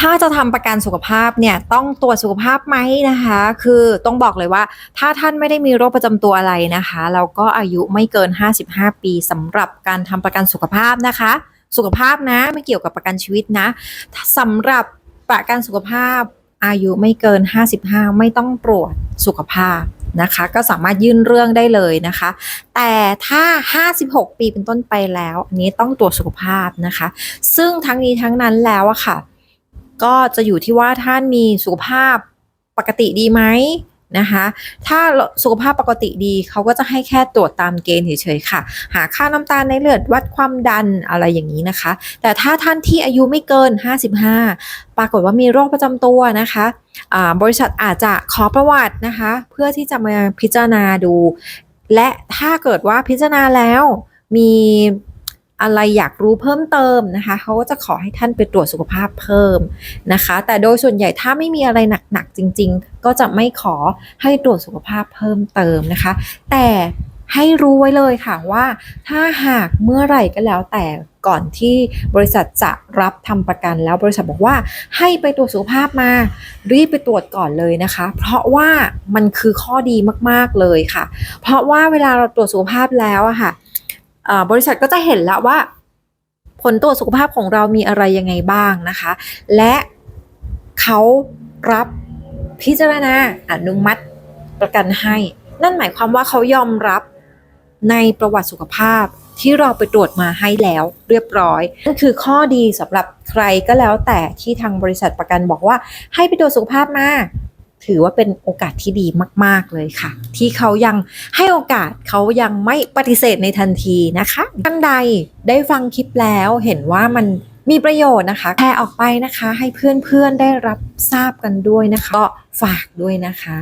ถ้าจะทำประกันสุขภาพเนี่ยต้องตรวจสุขภาพไหมนะคะ คือต้องบอกเลยว่า ถ้าท่านไม่ได้มีโรคประจำตัวอะไรนะคะแล้วก็อายุไม่เกิน 55 ปีสำหรับการทำประกันสุขภาพนะคะ สุขภาพนะไม่เกี่ยวกับประกันชีวิตนะสำหรับประกันสุขภาพอายุไม่เกิน 55 ไม่ต้องตรวจสุขภาพนะคะ ก็สามารถยื่นเรื่องได้เลยนะคะ แต่ถ้า 56 ปีเป็นต้นไปแล้ว อันนี้ต้องตรวจสุขภาพนะคะ ซึ่งทั้งนี้ทั้งนั้นแล้วอะค่ะ ก็จะอยู่ที่ว่าท่านมีสุขภาพปกติดีไหมนะคะ ถ้าสุขภาพปกติดีเขาก็จะให้แค่ตรวจตามเกณฑ์เฉยๆค่ะ หาค่าน้ำตาลในเลือดวัดความดันอะไรอย่างนี้นะคะ แต่ถ้าท่านที่อายุไม่เกิน 55 ปรากฏว่ามีโรคประจำตัวนะคะบริษัทอาจจะขอประวัตินะคะ เพื่อที่จะมาพิจารณาดู และถ้าเกิดว่าพิจารณาแล้วมี อะไรอยากรู้เพิ่มเติมนะคะ เขาก็จะขอให้ท่านไปตรวจสุขภาพเพิ่มนะคะ แต่โดยส่วนใหญ่ถ้าไม่มีอะไรหนักๆจริง ๆ ก็จะไม่ขอให้ตรวจสุขภาพเพิ่มเติมนะคะ แต่ให้รู้ไว้เลยค่ะว่า ถ้าหากเมื่อไหร่ก็แล้วแต่ก่อนที่บริษัทจะรับทำประกันแล้วบริษัทบอกว่าให้ไปตรวจสุขภาพมา รีบไปตรวจก่อนเลยนะคะ เพราะว่ามันคือข้อดีมากๆเลยค่ะ เพราะว่าเวลาเราตรวจสุขภาพแล้วอะค่ะ บริษัทก็จะเห็นแล้วว่า ผลตรวจสุขภาพของเรามีอะไรยังไงบ้างนะคะ และเขารับพิจารณาอนุมัติประกันให้ นั่นหมายความว่าเขายอมรับในประวัติสุขภาพที่เราไปตรวจมาให้แล้วเรียบร้อยนั่นคือข้อดีสำหรับใครก็แล้วแต่ที่ทางบริษัทประกันบอกว่าให้ไปตรวจสุขภาพมา ถือว่าเป็นโอกาสที่ดีมาก ๆ เลยค่ะ ที่เขายังให้โอกาสเขายังไม่ปฏิเสธในทันทีนะคะท่านใดได้ฟังคลิปแล้วเห็นว่ามันมีประโยชน์นะคะแชร์ออกไปนะคะ ให้เพื่อนๆได้รับทราบกันด้วยนะคะ ก็ฝากด้วยนะคะ